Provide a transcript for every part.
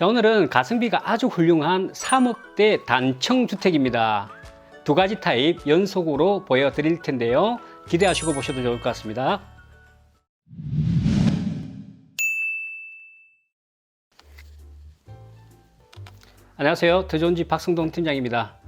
자, 오늘은 가성비가 아주 훌륭한 3억대 단층 주택입니다. 두 가지 타입 연속으로 보여드릴 텐데요. 기대하시고 보셔도 좋을 것 같습니다. 안녕하세요. 더존지 박승동 팀장입니다.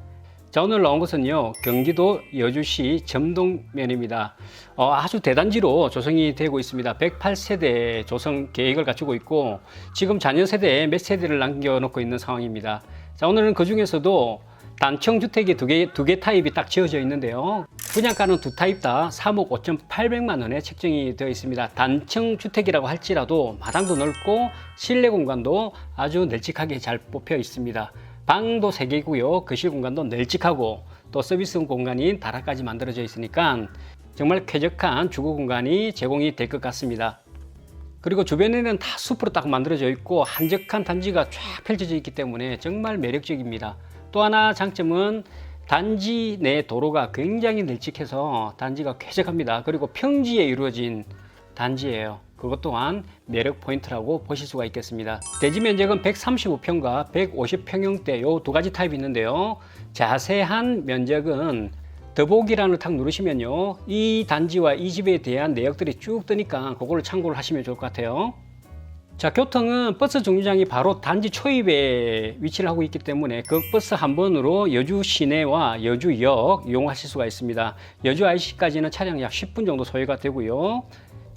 자, 오늘 나온 곳은요, 경기도 여주시 점동면입니다. 어, 아주 대단지로 조성이 되고 있습니다. 108세대 조성 계획을 갖추고 있고, 지금 자녀 세대에 몇 세대를 남겨놓고 있는 상황입니다. 자, 오늘은 그 중에서도 단층 주택이 두 개, 두 개 타입이 딱 지어져 있는데요. 분양가는 두 타입 다 3억 5,800만 원에 책정이 되어 있습니다. 단층 주택이라고 할지라도 마당도 넓고 실내 공간도 아주 널찍하게 잘 뽑혀 있습니다. 방도 3개고요. 거실 공간도 널찍하고 또 서비스 공간인 다락까지 만들어져 있으니까 정말 쾌적한 주거 공간이 제공이 될 것 같습니다. 그리고 주변에는 다 숲으로 딱 만들어져 있고 한적한 단지가 쫙 펼쳐져 있기 때문에 정말 매력적입니다. 또 하나 장점은 단지 내 도로가 굉장히 널찍해서 단지가 쾌적합니다. 그리고 평지에 이루어진 단지예요. 그것 또한 매력 포인트라고 보실 수가 있겠습니다. 대지 면적은 135평과 150평형대 요 두 가지 타입이 있는데요. 자세한 면적은 더보기란을 탁 누르시면요. 이 단지와 이 집에 대한 내역들이 쭉 뜨니까 그거를 참고를 하시면 좋을 것 같아요. 자, 교통은 버스 정류장이 바로 단지 초입에 위치를 하고 있기 때문에 그 버스 한 번으로 여주 시내와 여주역 이용하실 수가 있습니다. 여주 IC까지는 차량 약 10분 정도 소요가 되고요.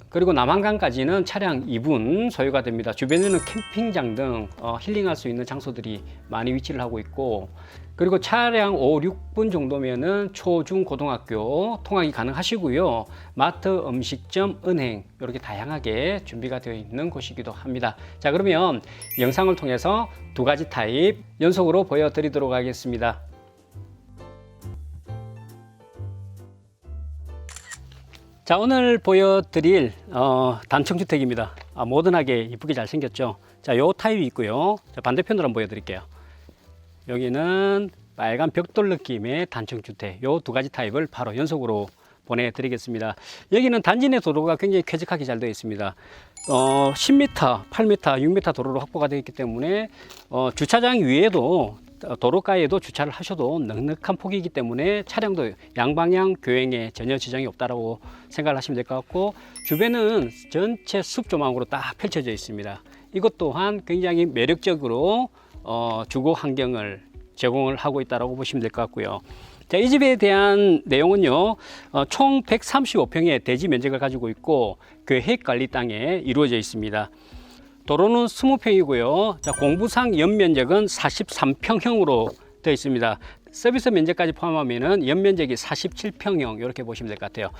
그리고 남한강까지는 차량 2분 소요가 됩니다. 주변에는 캠핑장 등 어, 힐링할 수 있는 장소들이 많이 위치를 하고 있고 그리고 차량 5, 6분 정도면은 초, 중, 고등학교 통학이 가능하시고요. 마트, 음식점, 은행 이렇게 다양하게 준비가 되어 있는 곳이기도 합니다. 자 그러면 영상을 통해서 두 가지 타입 연속으로 보여드리도록 하겠습니다. 자 오늘 보여드릴 어, 단층주택입니다. 아, 모던하게 이쁘게 잘 생겼죠. 자요 타입이 있고요. 자, 반대편으로 한번 보여드릴게요. 여기는 빨간 벽돌 느낌의 단층주택 요 두 가지 타입을 바로 연속으로 보내드리겠습니다. 여기는 단지 내 도로가 굉장히 쾌적하게 잘 되어 있습니다. 어, 10m, 8m, 6m 도로로 확보가 되어 있기 때문에 어, 주차장 위에도 도로가에도 주차를 하셔도 넉넉한 폭이기 때문에 차량도 양방향 교행에 전혀 지장이 없다라고 생각을 하시면 될 것 같고 주변은 전체 숲 조망으로 딱 펼쳐져 있습니다. 이것 또한 굉장히 매력적으로 어, 주거 환경을 제공을 하고 있다라고 보시면 될 것 같고요. 자, 이 집에 대한 내용은요, 어, 총 135평의 대지 면적을 가지고 있고, 계획 관리 땅에 이루어져 있습니다. 도로는 20평이고요. 자, 공부상 연면적은 43평형으로 되어 있습니다. 서비스 면적까지 포함하면은 연면적이 47평형 이렇게 보시면 될 것 같아요.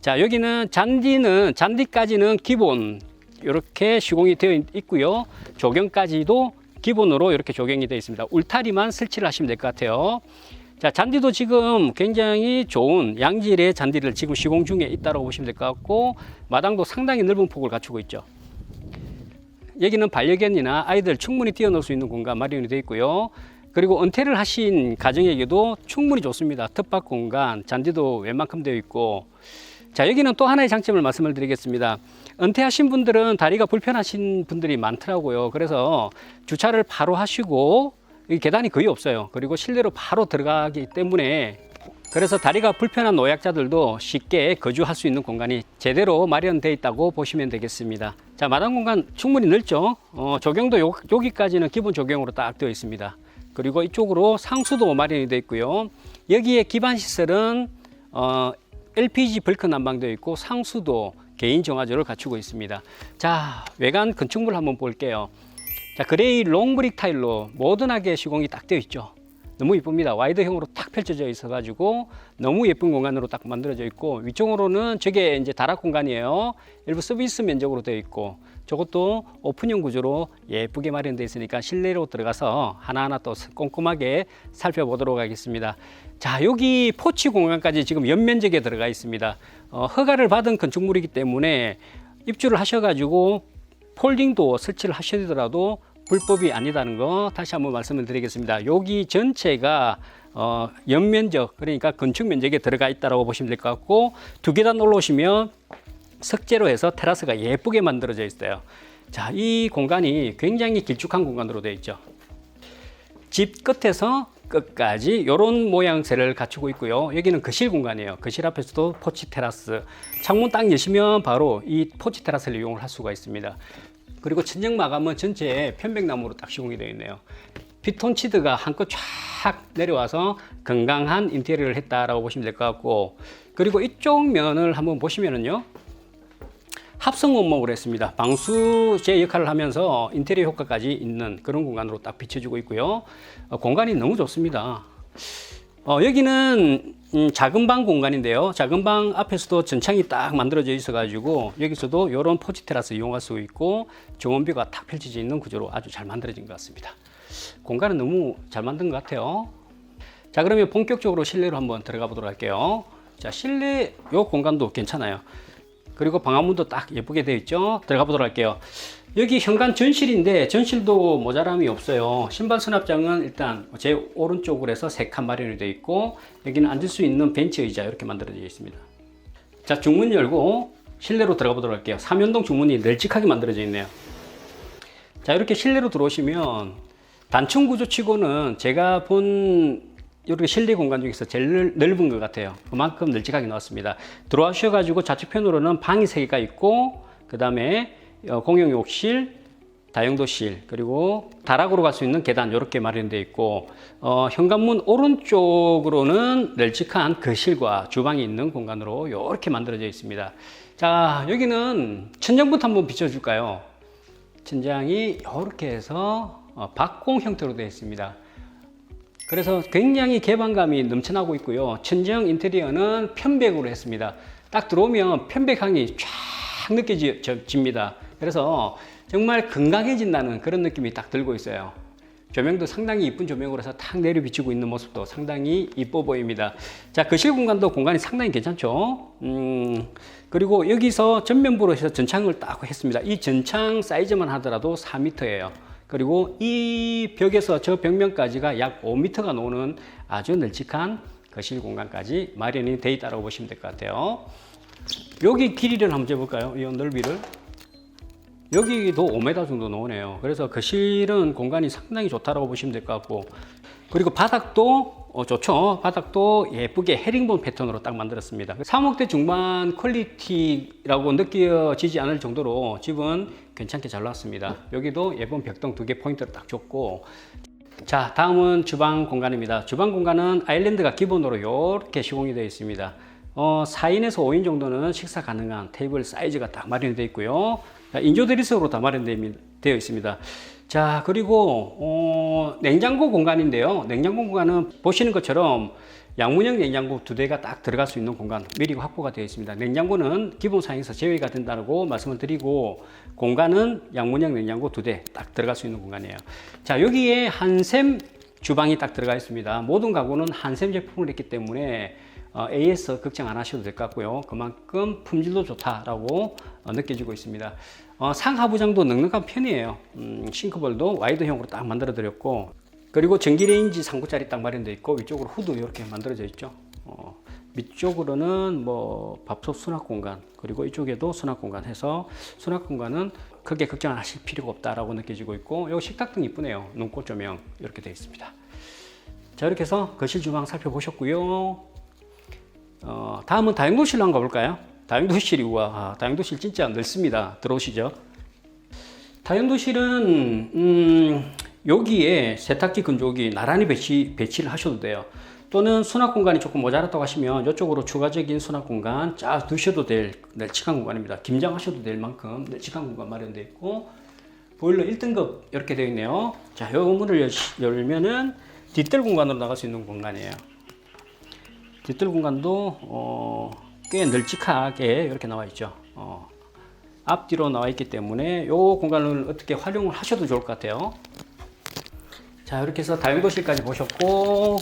자, 여기는 잔디는 잔디까지는 기본 이렇게 시공이 되어 있고요. 조경까지도 기본으로 이렇게 조경이 되어 있습니다. 울타리만 설치를 하시면 될 것 같아요. 자, 잔디도 지금 굉장히 좋은 양질의 잔디를 지금 시공 중에 있다고 보시면 될 것 같고 마당도 상당히 넓은 폭을 갖추고 있죠. 여기는 반려견이나 아이들 충분히 뛰어놀 수 있는 공간 마련이 되어 있고요. 그리고 은퇴를 하신 가정에게도 충분히 좋습니다. 텃밭 공간, 잔디도 웬만큼 되어 있고. 자, 여기는 또 하나의 장점을 말씀을 드리겠습니다. 은퇴하신 분들은 다리가 불편하신 분들이 많더라고요. 그래서 주차를 바로 하시고 이 계단이 거의 없어요. 그리고 실내로 바로 들어가기 때문에 그래서 다리가 불편한 노약자들도 쉽게 거주할 수 있는 공간이 제대로 마련되어 있다고 보시면 되겠습니다. 자, 마당 공간 충분히 넓죠? 어, 조경도 요, 여기까지는 기본 조경으로 딱 되어 있습니다. 그리고 이쪽으로 상수도 마련이 되어 있고요. 여기에 기반 시설은 어, LPG 벌크 난방되어 있고 상수도 개인 정화조를 갖추고 있습니다. 자, 외관 건축물 한번 볼게요. 자, 그레이 롱브릭 타일로 모던하게 시공이 딱 되어 있죠. 너무 이쁩니다. 와이드형으로 딱 펼쳐져 있어가지고 너무 예쁜 공간으로 딱 만들어져 있고 위쪽으로는 저게 이제 다락 공간이에요. 일부 서비스 면적으로 되어 있고 저것도 오픈형 구조로 예쁘게 마련되어 있으니까 실내로 들어가서 하나하나 또 꼼꼼하게 살펴보도록 하겠습니다. 자 여기 포치 공간까지 지금 연면적에 들어가 있습니다. 어, 허가를 받은 건축물이기 때문에 입주를 하셔가지고 폴딩도 설치를 하시더라도 불법이 아니다는 거 다시 한번 말씀을 드리겠습니다. 여기 전체가 어, 연면적 그러니까 건축 면적에 들어가 있다고 보시면 될 것 같고 두 계단 올라오시면 석재로 해서 테라스가 예쁘게 만들어져 있어요. 자, 이 공간이 굉장히 길쭉한 공간으로 되어 있죠. 집 끝에서 끝까지 이런 모양새를 갖추고 있고요. 여기는 거실 공간이에요. 거실 앞에서도 포치 테라스. 창문 딱 여시면 바로 이 포치 테라스를 이용을 할 수가 있습니다. 그리고 천정 마감은 전체에 편백나무로 딱 시공이 되어 있네요. 피톤치드가 한껏 쫙 내려와서 건강한 인테리어를 했다라고 보시면 될 것 같고 그리고 이쪽 면을 한번 보시면은요. 합성 원목으로 했습니다. 방수제 역할을 하면서 인테리어 효과까지 있는 그런 공간으로 딱 비춰주고 있고요. 어, 공간이 너무 좋습니다. 어, 여기는 음, 작은 방 공간인데요. 작은 방 앞에서도 전창이 딱 만들어져 있어가지고 여기서도 이런 포지 테라스 이용할 수 있고 정원뷰가 딱 펼쳐져 있는 구조로 아주 잘 만들어진 것 같습니다. 공간은 너무 잘 만든 것 같아요. 자 그러면 본격적으로 실내로 한번 들어가 보도록 할게요. 자 실내 요 공간도 괜찮아요. 그리고 방화문도 딱 예쁘게 되어 있죠. 들어가 보도록 할게요. 여기 현관 전실인데 전실도 모자람이 없어요. 신발 수납장은 일단 제 오른쪽으로 해서 세 칸 마련이 되어 있고 여기는 앉을 수 있는 벤치 의자 이렇게 만들어져 있습니다. 자 중문 열고 실내로 들어가 보도록 할게요. 삼연동 중문이 널찍하게 만들어져 있네요. 자 이렇게 실내로 들어오시면 단층 구조 치고는 제가 본 이렇게 실내 공간 중에서 제일 넓은 것 같아요. 그만큼 널찍하게 나왔습니다. 들어와셔가지고 좌측편으로는 방이 세 개가 있고 그 다음에 공용 욕실, 다용도실 그리고 다락으로 갈 수 있는 계단 이렇게 마련되어 있고 어, 현관문 오른쪽으로는 널찍한 거실과 주방이 있는 공간으로 이렇게 만들어져 있습니다. 자 여기는 천장부터 한번 비춰줄까요? 천장이 이렇게 해서 어, 박공 형태로 되어 있습니다. 그래서 굉장히 개방감이 넘쳐나고 있고요. 천정 인테리어는 편백으로 했습니다. 딱 들어오면 편백향이 쫙 느껴집니다. 그래서 정말 건강해진다는 그런 느낌이 딱 들고 있어요. 조명도 상당히 이쁜 조명으로 해서 탁 내려 비추고 있는 모습도 상당히 이뻐 보입니다. 자, 거실 공간도 공간이 상당히 괜찮죠? 음, 그리고 여기서 전면부로 해서 전창을 딱 했습니다. 이 전창 사이즈만 하더라도 4m예요. 그리고 이 벽에서 저 벽면까지가 약 5m가 노는 아주 널찍한 거실 공간까지 마련이 되어 있다고 보시면 될 것 같아요. 여기 길이를 한번 재볼까요? 이 넓이를. 여기도 5m 정도 나오네요. 그래서 거실은 공간이 상당히 좋다고 보시면 될 것 같고 그리고 바닥도 어, 좋죠. 바닥도 예쁘게 헤링본 패턴으로 딱 만들었습니다. 3억대 중반 퀄리티라고 느껴지지 않을 정도로 집은 괜찮게 잘 나왔습니다. 여기도 예쁜 벽동 두개 포인트를 딱 줬고 자 다음은 주방 공간입니다. 주방 공간은 아일랜드가 기본으로 이렇게 시공이 되어 있습니다. 어, 4인에서 5인 정도는 식사 가능한 테이블 사이즈가 딱 마련되어 있고요. 인조 대리석으로 다 마련되어 있습니다. 자, 그리고 어, 냉장고 공간인데요. 냉장고 공간은 보시는 것처럼 양문형 냉장고 두 대가 딱 들어갈 수 있는 공간 미리 확보가 되어 있습니다. 냉장고는 기본 사양에서 제외가 된다고 말씀을 드리고 공간은 양문형 냉장고 두 대 딱 들어갈 수 있는 공간이에요. 자, 여기에 한샘 주방이 딱 들어가 있습니다. 모든 가구는 한샘 제품을 했기 때문에 어, AS 걱정 안 하셔도 될 것 같고요. 그만큼 품질도 좋다라고 어, 느껴지고 있습니다. 어, 상하부장도 넉넉한 편이에요. 음, 싱크볼도 와이드형으로 딱 만들어 드렸고 그리고 전기레인지 상부짜리 딱 마련되어 있고 위쪽으로 후드 이렇게 만들어져 있죠. 어, 밑쪽으로는 뭐 밥솥 수납 공간 그리고 이쪽에도 수납 공간 해서 수납 공간은 크게 걱정하실 필요가 없다라고 느껴지고 있고 여기 식탁등 이쁘네요. 눈꽃 조명 이렇게 되어 있습니다. 자 이렇게 해서 거실 주방 살펴보셨고요. 어, 다음은 다용도실로 한번 가볼까요? 다용도실이 와 다용도실 진짜 넓습니다. 들어오시죠. 다용도실은 음, 여기에 세탁기 건조기 나란히 배치, 배치를 하셔도 돼요. 또는 수납 공간이 조금 모자랐다고 하시면 이쪽으로 추가적인 수납 공간 쫙 두셔도 될 널찍한 공간입니다. 김장하셔도 될 만큼 널찍한 공간 마련되어 있고 보일러 1등급 이렇게 되어 있네요. 자, 이 문을 열면은 뒷뜰 공간으로 나갈 수 있는 공간이에요. 뒷뜰 공간도 어, 꽤 널찍하게 이렇게 나와 있죠. 어, 앞뒤로 나와 있기 때문에 이 공간을 어떻게 활용을 하셔도 좋을 것 같아요. 자 이렇게 해서 다용도실까지 보셨고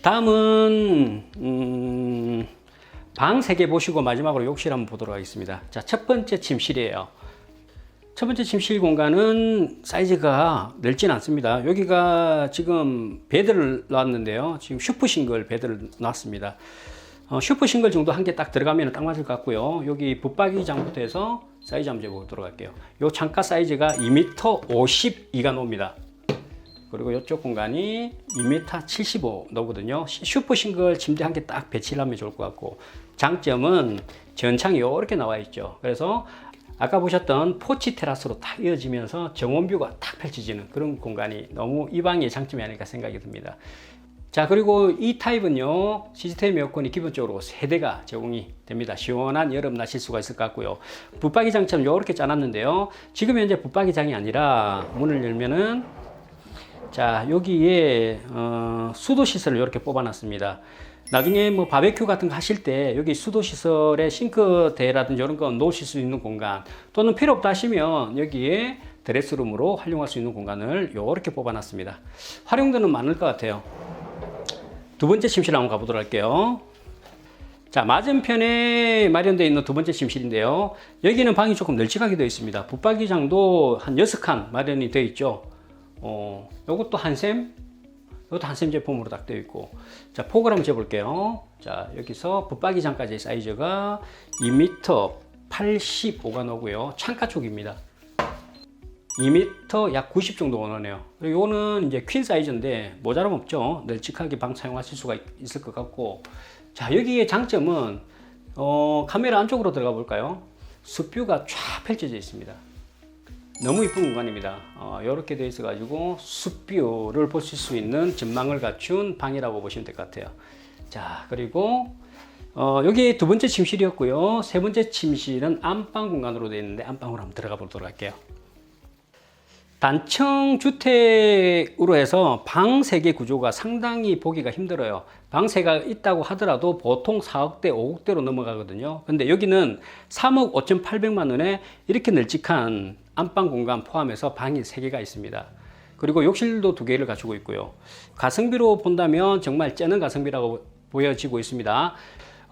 다음은 음, 방 3개 보시고 마지막으로 욕실 한번 보도록 하겠습니다. 자 첫 번째 침실이에요. 첫 번째 침실 공간은 사이즈가 넓진 않습니다. 여기가 지금 베드를 놨는데요. 지금 슈퍼 싱글 베드를 놨습니다. 어, 슈퍼 싱글 정도 한 개 딱 들어가면 딱 맞을 것 같고요. 여기 붙박이장부터 해서 사이즈 한번 재보도록 할게요. 요 창가 사이즈가 2m 52가 나옵니다. 그리고 이쪽 공간이 2m 75 나오거든요. 시- 슈퍼 싱글 침대 한 개 딱 배치를 하면 좋을 것 같고 장점은 전창이 이렇게 나와 있죠. 그래서 아까 보셨던 포치 테라스로 딱 이어지면서 정원뷰가 딱 펼쳐지는 그런 공간이 너무 이 방의 장점이 아닐까 생각이 듭니다. 자 그리고 이 타입은요 시스템 에어컨이 기본적으로 세 대가 제공이 됩니다 시원한 여름 나실 수가 있을 것 같고요 붙박이 장처럼 이렇게 짜놨는데요 지금 현재 붙박이 장이 아니라 문을 열면은 자 여기에 어, 수도 시설을 이렇게 뽑아놨습니다 나중에 뭐 바베큐 같은 거 하실 때 여기 수도 시설에 싱크대라든지 이런 거 놓으실 수 있는 공간 또는 필요 없다 하시면 여기에 드레스룸으로 활용할 수 있는 공간을 이렇게 뽑아놨습니다 활용도는 많을 것 같아요 두 번째 침실 한번 가보도록 할게요. 자, 맞은편에 마련되어 있는 두 번째 침실인데요. 여기는 방이 조금 널찍하게 되어 있습니다. 붙박이장도 한 6칸 마련이 되어 있죠. 어, 요것도 한샘, 이것도 한샘 제품으로 딱 되어 있고. 자, 폭을 한번 재볼게요. 자, 여기서 붙박이장까지 사이즈가 2m 85가 나오고요. 창가 쪽입니다. 2m 약 90 정도 원하네요. 이거는 이제 퀸 사이즈인데 모자람 없죠. 널찍하게 방 사용하실 수가 있- 있을 것 같고. 자, 여기의 장점은 어, 카메라 안쪽으로 들어가 볼까요? 숲뷰가 쫙 펼쳐져 있습니다. 너무 이쁜 공간입니다. 어, 이렇게 되어 있어 가지고 숲뷰를 보실 수 있는 전망을 갖춘 방이라고 보시면 될 것 같아요. 자, 그리고 어, 여기 두 번째 침실이었고요. 세 번째 침실은 안방 공간으로 되어 있는데 안방으로 한번 들어가 보도록 할게요. 단층 주택으로 해서 방 3개 구조가 상당히 보기가 힘들어요. 방 3개가 있다고 하더라도 보통 4억대, 5억대로 넘어가거든요. 근데 여기는 3억 5,800만 원에 이렇게 널찍한 안방 공간 포함해서 방이 3개가 있습니다. 그리고 욕실도 두 개를 갖추고 있고요. 가성비로 본다면 정말 째는 가성비라고 보여지고 있습니다.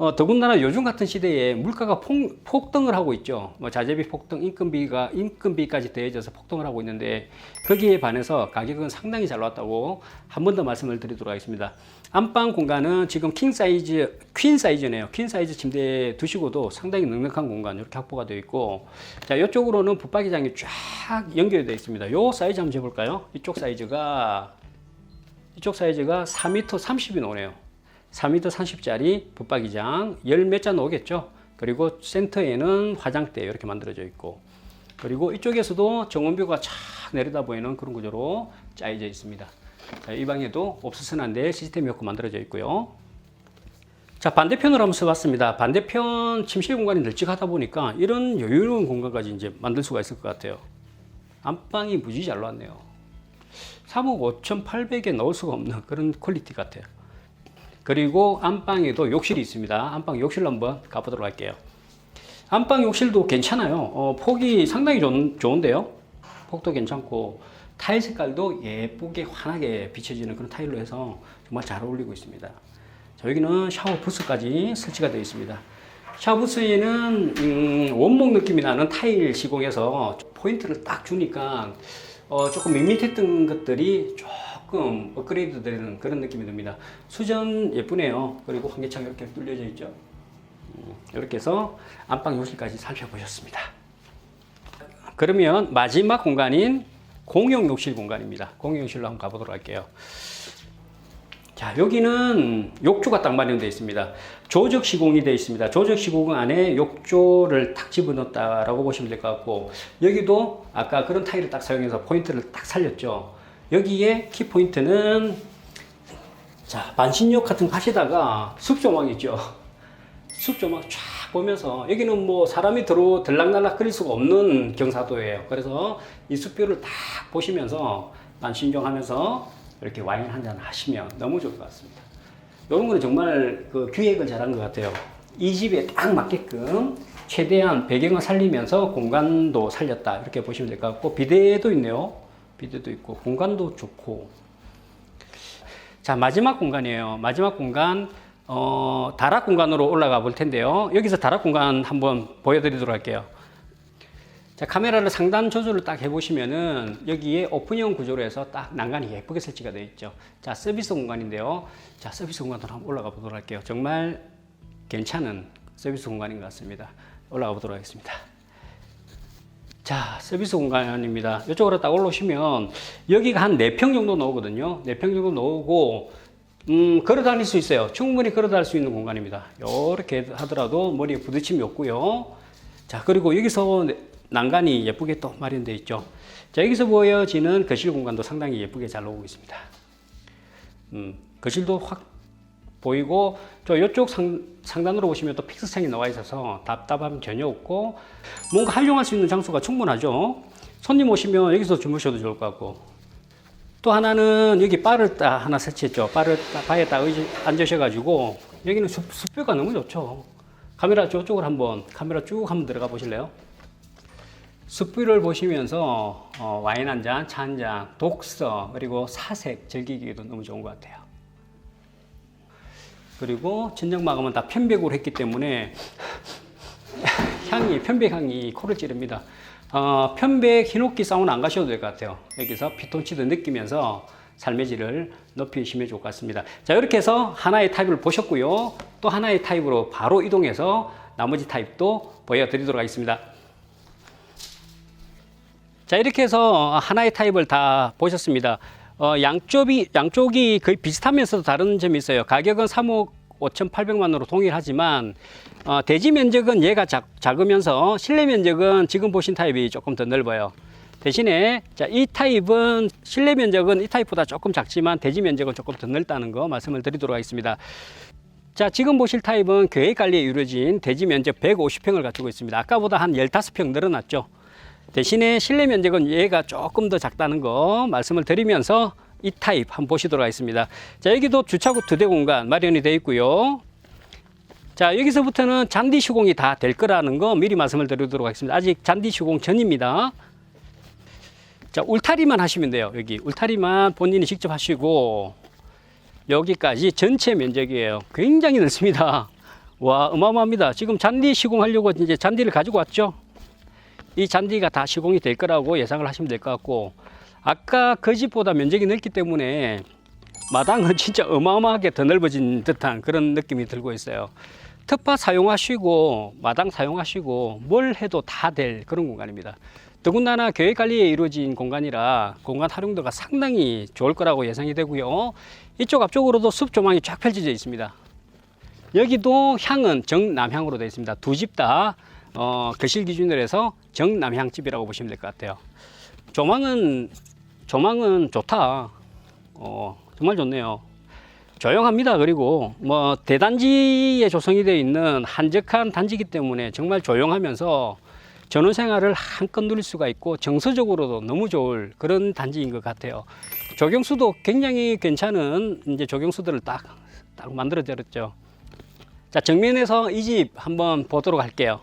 어, 더군다나 요즘 같은 시대에 물가가 폭, 폭등을 하고 있죠. 뭐 자재비 폭등, 인건비가 인건비까지 더해져서 폭등을 하고 있는데 거기에 반해서 가격은 상당히 잘 나왔다고 한 번 더 말씀을 드리도록 하겠습니다. 안방 공간은 지금 킹 사이즈, 퀸 사이즈네요. 퀸 사이즈 침대 두시고도 상당히 넉넉한 공간 이렇게 확보가 되어 있고 자 이쪽으로는 붙박이장이 쫙 연결되어 있습니다. 요 사이즈 한번 재볼까요? 이쪽 사이즈가 이쪽 사이즈가 4m 30이 나오네요. 4m 30짜리 붙박이장 열 몇 잔 오겠죠. 그리고 센터에는 화장대 이렇게 만들어져 있고 그리고 이쪽에서도 정원뷰가 쫙 내려다 보이는 그런 구조로 짜여져 있습니다. 자, 이 방에도 옵스선한데 시스템이 없고 만들어져 있고요. 자 반대편으로 한번 써봤습니다. 반대편 침실 공간이 널찍하다 보니까 이런 여유로운 공간까지 이제 만들 수가 있을 것 같아요. 안방이 무지 잘 나왔네요. 3억 5,800에 넣을 수가 없는 그런 퀄리티 같아요. 그리고 안방에도 욕실이 있습니다. 안방 욕실로 한번 가보도록 할게요. 안방 욕실도 괜찮아요. 어, 폭이 상당히 좋은, 좋은데요. 폭도 괜찮고 타일 색깔도 예쁘게 환하게 비춰지는 그런 타일로 해서 정말 잘 어울리고 있습니다. 자, 여기는 샤워 부스까지 설치가 되어 있습니다. 샤워 부스에는 음, 원목 느낌이 나는 타일 시공해서 포인트를 딱 주니까 어, 조금 밋밋했던 것들이 조금 업그레이드 되는 그런 느낌이 듭니다. 수전 예쁘네요. 그리고 환기창 이렇게 뚫려져 있죠. 음, 이렇게 해서 안방 욕실까지 살펴보셨습니다. 그러면 마지막 공간인 공용 욕실 공간입니다. 공용 욕실로 한번 가보도록 할게요. 자, 여기는 욕조가 딱 마련되어 있습니다. 조적 시공이 되어 있습니다. 조적 시공 안에 욕조를 탁 집어넣었다라고 보시면 될 것 같고, 여기도 아까 그런 타일을 딱 사용해서 포인트를 딱 살렸죠. 여기에 키 포인트는 자, 반신욕 같은 거 하시다가 숲조망 있죠. 숲조망 쫙 보면서 여기는 뭐 사람이 들어 들락날락 거릴 수가 없는 경사도예요. 그래서 이 숲뷰를 딱 보시면서 반신욕 하면서 이렇게 와인 한 잔 하시면 너무 좋을 것 같습니다. 이런 거는 정말 그 기획을 잘한 것 같아요. 이 집에 딱 맞게끔 최대한 배경을 살리면서 공간도 살렸다 이렇게 보시면 될 것 같고 비대도 있네요. 비대도 있고 공간도 좋고 자 마지막 공간이에요. 마지막 공간 어, 다락 공간으로 올라가 볼 텐데요. 여기서 다락 공간 한번 보여드리도록 할게요. 자 카메라를 상단 조절을 딱 해보시면은 여기에 오픈형 구조로 해서 딱 난간이 예쁘게 설치가 되어 있죠. 자 서비스 공간인데요. 자 서비스 공간으로 한번 올라가 보도록 할게요. 정말 괜찮은 서비스 공간인 것 같습니다. 올라가 보도록 하겠습니다. 자, 서비스 공간입니다. 이쪽으로 딱 올라오시면 여기가 한 4평 정도 나오거든요. 4평 정도 나오고 음, 걸어 다닐 수 있어요. 충분히 걸어 다닐 수 있는 공간입니다. 이렇게 하더라도 머리에 부딪힘이 없고요. 자, 그리고 여기서 난간이 예쁘게 또 마련되어 있죠. 자, 여기서 보여지는 거실 공간도 상당히 예쁘게 잘 나오고 있습니다. 음, 거실도 확 보이고 저 이쪽 상, 상단으로 보시면 또 픽스창이 나와 있어서 답답함 전혀 없고 뭔가 활용할 수 있는 장소가 충분하죠. 손님 오시면 여기서 주무셔도 좋을 것 같고 또 하나는 여기 바를 딱 하나 설치했죠. 바를 딱 바에 딱 앉으셔가지고 여기는 숲, 숲뷰가 너무 좋죠. 카메라 저쪽으로 한번 카메라 쭉 한번 들어가 보실래요? 숲뷰를 보시면서 어, 와인 한 잔, 차 한 잔, 독서 그리고 사색 즐기기도 너무 좋은 것 같아요. 그리고 천장 마감은 다 편백으로 했기 때문에 향이 편백 향이 코를 찌릅니다. 어, 편백 히노키 사우나 안 가셔도 될 것 같아요. 여기서 피톤치드 느끼면서 삶의 질을 높이시면 좋을 것 같습니다. 자 이렇게 해서 하나의 타입을 보셨고요. 또 하나의 타입으로 바로 이동해서 나머지 타입도 보여드리도록 하겠습니다. 자 이렇게 해서 하나의 타입을 다 보셨습니다. 어, 양쪽이 양쪽이 거의 비슷하면서도 다른 점이 있어요. 가격은 3억 5,800만으로 동일하지만 어, 대지 면적은 얘가 작, 작으면서 실내 면적은 지금 보신 타입이 조금 더 넓어요. 대신에 자, 이 타입은 실내 면적은 이 타입보다 조금 작지만 대지 면적은 조금 더 넓다는 거 말씀을 드리도록 하겠습니다. 자, 지금 보실 타입은 계획 관리에 이루어진 대지 면적 150평을 갖추고 있습니다. 아까보다 한 15평 늘어났죠. 대신에 실내 면적은 얘가 조금 더 작다는 거 말씀을 드리면서 이 타입 한번 보시도록 하겠습니다. 자, 여기도 주차구 두 대 공간 마련이 되어 있고요. 자, 여기서부터는 잔디 시공이 다 될 거라는 거 미리 말씀을 드리도록 하겠습니다. 아직 잔디 시공 전입니다. 자, 울타리만 하시면 돼요. 여기 울타리만 본인이 직접 하시고 여기까지 전체 면적이에요. 굉장히 넓습니다. 와, 어마어마합니다. 지금 잔디 시공하려고 이제 잔디를 가지고 왔죠. 이 잔디가 다 시공이 될 거라고 예상을 하시면 될 것 같고 아까 그 집보다 면적이 넓기 때문에 마당은 진짜 어마어마하게 더 넓어진 듯한 그런 느낌이 들고 있어요. 특파 사용하시고 마당 사용하시고 뭘 해도 다 될 그런 공간입니다. 더군다나 계획 관리에 이루어진 공간이라 공간 활용도가 상당히 좋을 거라고 예상이 되고요. 이쪽 앞쪽으로도 숲 조망이 쫙 펼쳐져 있습니다. 여기도 향은 정남향으로 되어 있습니다. 두 집 다 어, 거실 기준으로 해서 정남향 집이라고 보시면 될 것 같아요. 조망은 조망은 좋다. 어, 정말 좋네요. 조용합니다. 그리고 뭐 대단지에 조성이 되어 있는 한적한 단지이기 때문에 정말 조용하면서 전원 생활을 한껏 누릴 수가 있고 정서적으로도 너무 좋을 그런 단지인 것 같아요. 조경수도 굉장히 괜찮은 이제 조경수들을 딱, 딱 만들어 드렸죠. 자, 정면에서 이 집 한번 보도록 할게요.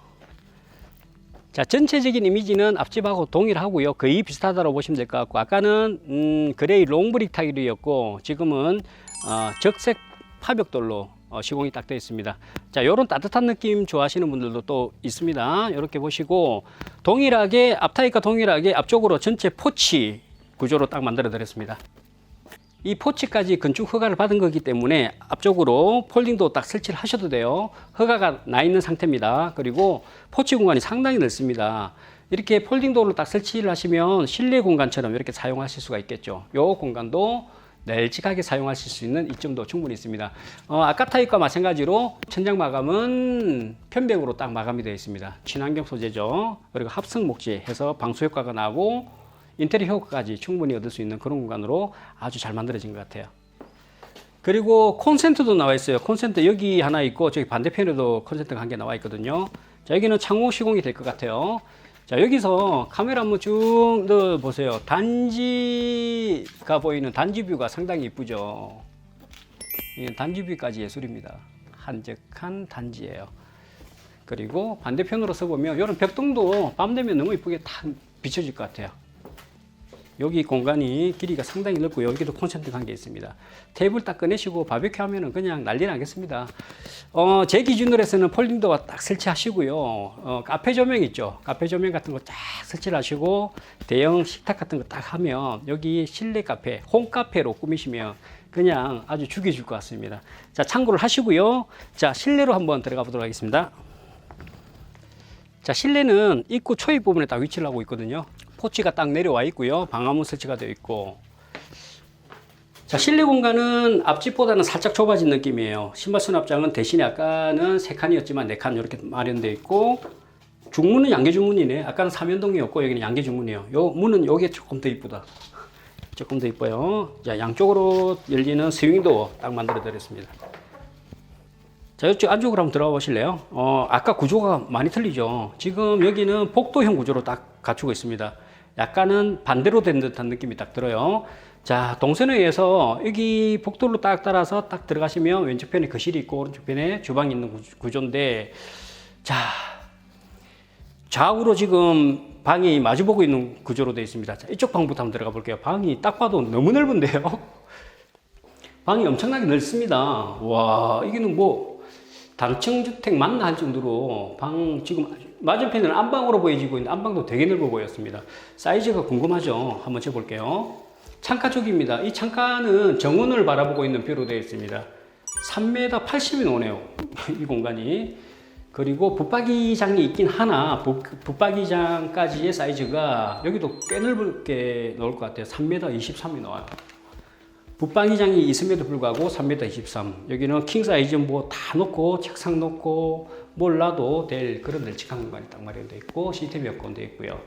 자, 전체적인 이미지는 앞집하고 동일하고요. 거의 비슷하다고 보시면 될 것 같고, 아까는 음, 그레이 롱브릭 타일이었고, 지금은 어, 적색 파벽돌로 어, 시공이 딱 되어 있습니다. 자, 요런 따뜻한 느낌 좋아하시는 분들도 또 있습니다. 이렇게 보시고, 동일하게, 앞타입과 동일하게 앞쪽으로 전체 포치 구조로 딱 만들어 드렸습니다. 이 포치까지 건축 허가를 받은 거기 때문에 앞쪽으로 폴딩도 딱 설치를 하셔도 돼요. 허가가 나 있는 상태입니다. 그리고 포치 공간이 상당히 넓습니다. 이렇게 폴딩도를 딱 설치를 하시면 실내 공간처럼 이렇게 사용하실 수가 있겠죠. 요 공간도 널찍하게 사용하실 수 있는 이점도 충분히 있습니다. 어, 아까 타입과 마찬가지로 천장 마감은 편백으로 딱 마감이 되어 있습니다. 친환경 소재죠. 그리고 합성 목재 해서 방수 효과가 나고 인테리어 효과까지 충분히 얻을 수 있는 그런 공간으로 아주 잘 만들어진 것 같아요. 그리고 콘센트도 나와 있어요. 콘센트 여기 하나 있고 저기 반대편에도 콘센트가 한 개 나와 있거든요. 자, 여기는 창호 시공이 될 것 같아요. 자, 여기서 카메라 한번 쭉 넣어 보세요. 단지가 보이는 단지 뷰가 상당히 이쁘죠. 이 단지 뷰까지 예술입니다. 한적한 단지예요. 그리고 반대편으로 서보면 이런 벽동도 밤 되면 너무 이쁘게 탁 비춰질 것 같아요. 여기 공간이 길이가 상당히 넓고 여기도 콘센트가 한개 있습니다. 테이블 딱 꺼내시고 바베큐 하면은 그냥 난리 나겠습니다. 어, 제 기준으로 해서는 폴딩도가 딱 설치하시고요. 어, 카페 조명 있죠. 카페 조명 같은 거 쫙 설치를 하시고 대형 식탁 같은 거 딱 하면 여기 실내 카페, 홈 카페로 꾸미시면 그냥 아주 죽여줄 것 같습니다. 자, 참고를 하시고요. 자, 실내로 한번 들어가 보도록 하겠습니다. 자, 실내는 입구 초입 부분에 딱 위치를 하고 있거든요. 포치가 딱 내려와 있고요. 방화문 설치가 되어 있고. 자, 실내 공간은 앞집보다는 살짝 좁아진 느낌이에요. 신발 수납장은 대신에 아까는 세 칸이었지만 네 칸 이렇게 마련되어 있고, 중문은 양계 중문이네. 아까는 삼연동이었고, 여기는 양계 중문이에요. 요 문은 요게 조금 더 이쁘다. 조금 더 이뻐요. 자, 양쪽으로 열리는 스윙도 딱 만들어 드렸습니다. 자, 이쪽 안쪽으로 한번 들어가 보실래요? 어, 아까 구조가 많이 틀리죠. 지금 여기는 복도형 구조로 딱 갖추고 있습니다. 약간은 반대로 된 듯한 느낌이 딱 들어요. 자, 동선에 의해서 여기 복도로 딱 따라서 딱 들어가시면 왼쪽편에 거실이 있고 오른쪽편에 주방이 있는 구- 구조인데, 자, 좌우로 지금 방이 마주보고 있는 구조로 되어 있습니다. 자, 이쪽 방부터 한번 들어가 볼게요. 방이 딱 봐도 너무 넓은데요? 방이 엄청나게 넓습니다. 와, 이게는 뭐, 단층 주택 맞나 할 정도로 방 지금 맞은편에는 안방으로 보여지고 있는데 안방도 되게 넓어 보였습니다. 사이즈가 궁금하죠? 한번 재볼게요. 창가 쪽입니다. 이 창가는 정원을 바라보고 있는 뷰로 되어 있습니다. 3m 80이 나오네요. 이 공간이. 그리고 붙박이장이 있긴 하나 붙, 붙박이장까지의 사이즈가 여기도 꽤 넓게 나올 것 같아요. 3m 23이 나와요. 붙박이장이 있음에도 불구하고 3m 23. 여기는 킹 사이즈 뭐 다 놓고 책상 놓고 몰라도 될 그런 널찍한 공간이 딱 마련되어 있고 시스템 에어컨도 있고요.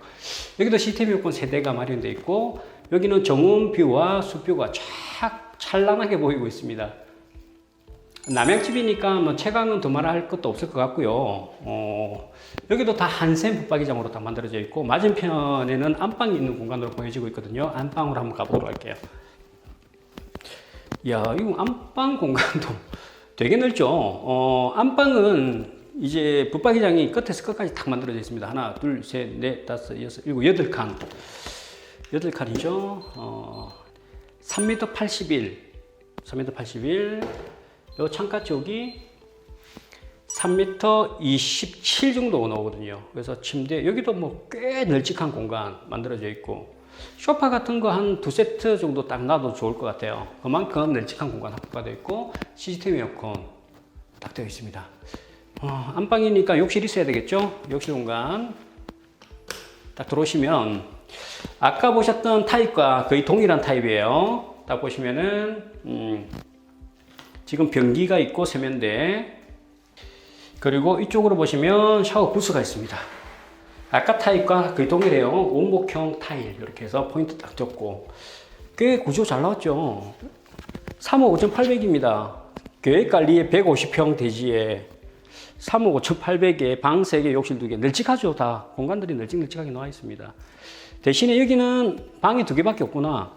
여기도 시스템 에어컨 세대가 마련되어 있고 여기는 정원 뷰와 숲뷰가 쫙 찬란하게 보이고 있습니다. 남양집이니까 뭐 채광은 더 말할 것도 없을 것 같고요. 어, 여기도 다 한샘 붙박이장으로 다 만들어져 있고 맞은편에는 안방이 있는 공간으로 보여지고 있거든요. 안방으로 한번 가보도록 할게요. 야, 이거 안방 공간도 되게 넓죠. 어, 안방은 이제 붙박이장이 끝에서 끝까지 탁 만들어져 있습니다. 하나, 둘, 셋, 넷, 다섯, 여섯, 일곱, 여덟 칸. 여덟 칸이죠. 어, 3m 81. 3m 81. 요 창가 쪽이 3m 27 정도 나오거든요. 그래서 침대, 여기도 뭐 꽤 널찍한 공간 만들어져 있고, 소파 같은 거 한 두 세트 정도 딱 놔도 좋을 것 같아요. 그만큼 널찍한 공간 확보가 되어 있고, 시스템 에어컨 딱 되어 있습니다. 어, 안방이니까 욕실 있어야 되겠죠? 욕실 공간. 딱 들어오시면, 아까 보셨던 타입과 거의 동일한 타입이에요. 딱 보시면은, 음, 지금 변기가 있고 세면대 그리고 이쪽으로 보시면 샤워 부스가 있습니다. 아까 타입과 거의 동일해요. 원목형 타일 이렇게 해서 포인트 딱 줬고 꽤 구조 잘 나왔죠. 3억 5,800입니다. 계획 관리에 150평 대지에 3억 5,800에 방 3개, 욕실 2개 널찍하죠. 다 공간들이 널찍널찍하게 나와 있습니다. 대신에 여기는 방이 두 개밖에 없구나.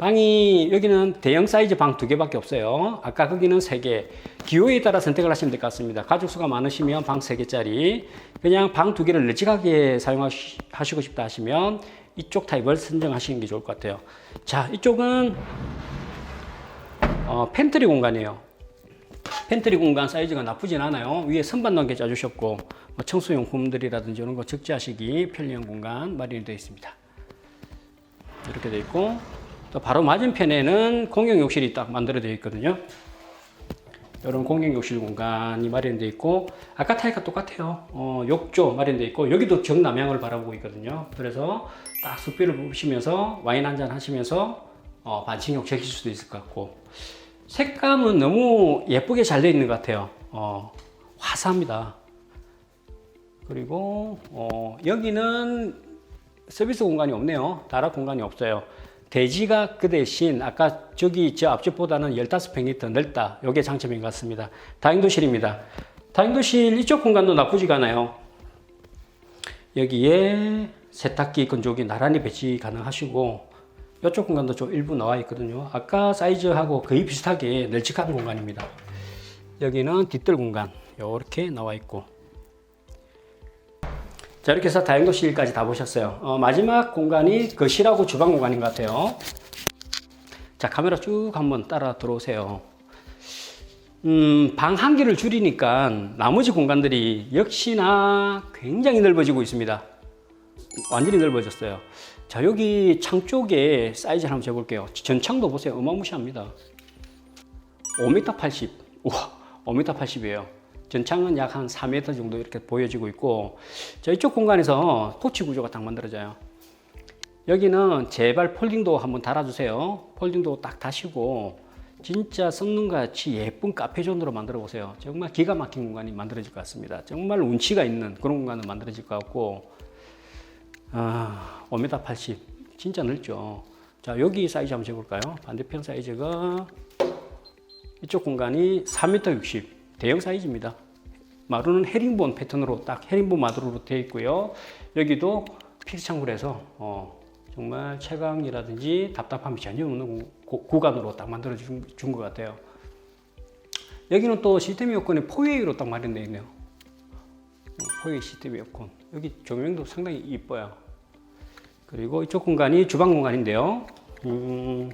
방이 여기는 대형 사이즈 방 두 개밖에 없어요. 아까 거기는 세 개. 기호에 따라 선택을 하시면 될 것 같습니다. 가족 수가 많으시면 방 세 개짜리, 그냥 방 두 개를 널찍하게 사용하시고 싶다 하시면 이쪽 타입을 선정하시는 게 좋을 것 같아요. 자, 이쪽은 어, 팬트리 공간이에요. 팬트리 공간 사이즈가 나쁘진 않아요. 위에 선반 넘게 짜주셨고 뭐 청소용품들이라든지 이런 거 적재하시기 편리한 공간 마련이 되어 있습니다. 이렇게 되어 있고 또 바로 맞은편에는 공용 욕실이 딱 만들어져 있거든요. 이런 공용 욕실 공간이 마련되어 있고 아까 타입과 똑같아요. 어, 욕조 마련되어 있고 여기도 정남향을 바라보고 있거든요. 그래서 딱 숲뷰를 보시면서 와인 한 잔 하시면서 어, 반신욕 즐길 수도 있을 것 같고 색감은 너무 예쁘게 잘 되어 있는 것 같아요. 어, 화사합니다. 그리고 어, 여기는 서비스 공간이 없네요. 다락 공간이 없어요. 대지가 그 대신 아까 저기 저 앞집보다는 15평이 더 넓다. 이게 장점인 것 같습니다. 다용도실입니다. 다용도실 이쪽 공간도 나쁘지가 않아요. 여기에 세탁기 건조기 나란히 배치 가능하시고 이쪽 공간도 좀 일부 나와 있거든요. 아까 사이즈하고 거의 비슷하게 널찍한 공간입니다. 여기는 뒷뜰 공간 이렇게 나와 있고 자 이렇게 해서 다용도실까지 다 보셨어요. 어, 마지막 공간이 거실하고 주방 공간인 것 같아요. 자 카메라 쭉 한번 따라 들어오세요. 음, 방 한 개를 줄이니까 나머지 공간들이 역시나 굉장히 넓어지고 있습니다. 완전히 넓어졌어요. 자 여기 창 쪽에 사이즈를 한번 재볼게요. 전창도 보세요. 어마무시합니다. 5m 80. 우와 5m 80이에요. 전창은 약 한 4m 정도 이렇게 보여지고 있고 자 이쪽 공간에서 포치 구조가 딱 만들어져요. 여기는 제발 폴딩도 한번 달아주세요. 폴딩도 딱 다시고 진짜 썩는같이 예쁜 카페존으로 만들어 보세요. 정말 기가 막힌 공간이 만들어질 것 같습니다. 정말 운치가 있는 그런 공간을 만들어질 것 같고 아, 5m 80 진짜 넓죠. 자 여기 사이즈 한번 재볼까요? 반대편 사이즈가 이쪽 공간이 3m 60 대형 사이즈입니다. 마루는 헤링본 패턴으로 딱 헤링본 마루로 되어 있고요. 여기도 필드 창굴에서 어, 정말 채광이라든지 답답함이 전혀 없는 고- 구간으로 딱 만들어 준것 같아요. 여기는 또 시스템 에어컨이 포웨이로 딱 마련되어 있네요. 음, 포웨이 시스템 에어컨. 여기 조명도 상당히 이뻐요. 그리고 이쪽 공간이 주방 공간인데요. 음,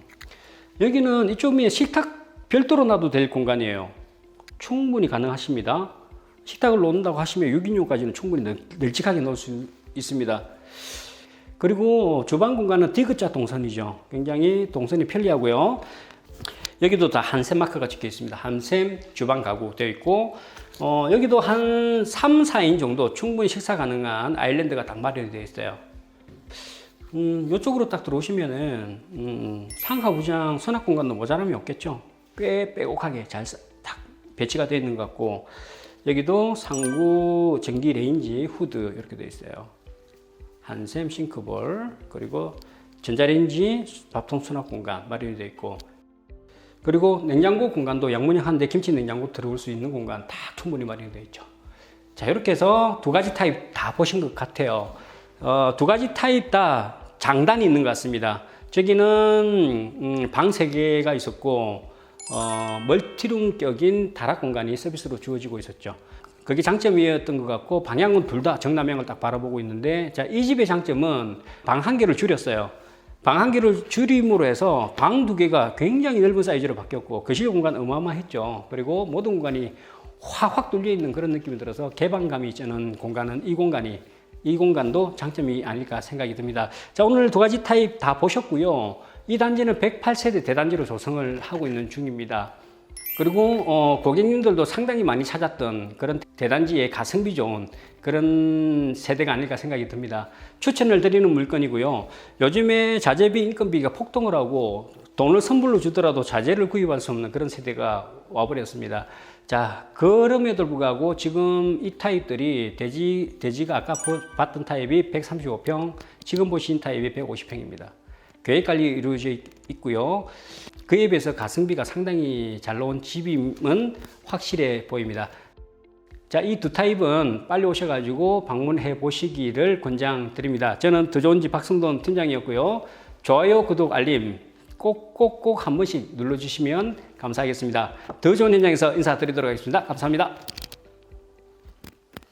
여기는 이쪽에 식탁 별도로 놔도 될 공간이에요. 충분히 가능하십니다. 식탁을 놓는다고 하시면 6인용까지는 충분히 널, 널찍하게 넣을 수 있습니다. 그리고 주방 공간은 디귿자 동선이죠. 굉장히 동선이 편리하고요. 여기도 다 한샘 마크가 찍혀 있습니다. 한샘 주방 가구 되어 있고, 어, 여기도 한 3, 4인 정도 충분히 식사 가능한 아일랜드가 딱 마련이 되어 있어요. 음, 이쪽으로 딱 들어오시면은, 음, 상하 부장 수납 공간도 모자람이 없겠죠. 꽤 빼곡하게 잘딱 배치가 되어 있는 것 같고, 여기도 상부 전기 레인지 후드 이렇게 되어 있어요. 한샘 싱크볼 그리고 전자레인지 밥통 수납 공간 마련이 되어 있고 그리고 냉장고 공간도 양문형 한데 김치 냉장고 들어올 수 있는 공간 다 충분히 마련되어 있죠. 자 이렇게 해서 두 가지 타입 다 보신 것 같아요. 어, 두 가지 타입 다 장단이 있는 것 같습니다. 저기는 음, 방세 개가 있었고 어, 멀티룸격인 다락 공간이 서비스로 주어지고 있었죠. 그게 장점이었던 것 같고 방향은 둘 다 정남향을 딱 바라보고 있는데 자 이 집의 장점은 방 한 개를 줄였어요. 방 한 개를 줄임으로 해서 방 두 개가 굉장히 넓은 사이즈로 바뀌었고 거실 공간 어마어마했죠. 그리고 모든 공간이 확확 뚫려 있는 그런 느낌이 들어서 개방감이 있는 공간은 이 공간이 이 공간도 장점이 아닐까 생각이 듭니다. 자 오늘 두 가지 타입 다 보셨고요. 이 단지는 108세대 대단지로 조성을 하고 있는 중입니다. 그리고 어, 고객님들도 상당히 많이 찾았던 그런 대단지의 가성비 좋은 그런 세대가 아닐까 생각이 듭니다. 추천을 드리는 물건이고요. 요즘에 자재비 인건비가 폭등을 하고 돈을 선물로 주더라도 자재를 구입할 수 없는 그런 세대가 와버렸습니다. 자, 그럼에도 불구하고 지금 이 타입들이 대지, 대지가 아까 보- 봤던 타입이 135평, 지금 보신 타입이 150평입니다. 계획 관리 이루어져 있- 있고요. 그에 비해서 가성비가 상당히 잘 나온 집임은 확실해 보입니다. 자, 이 두 타입은 빨리 오셔가지고 방문해 보시기를 권장드립니다. 저는 더 좋은 집 박성돈 팀장이었고요. 좋아요, 구독, 알림 꼭꼭꼭 한 번씩 눌러주시면 감사하겠습니다. 더 좋은 현장에서 인사드리도록 하겠습니다. 감사합니다.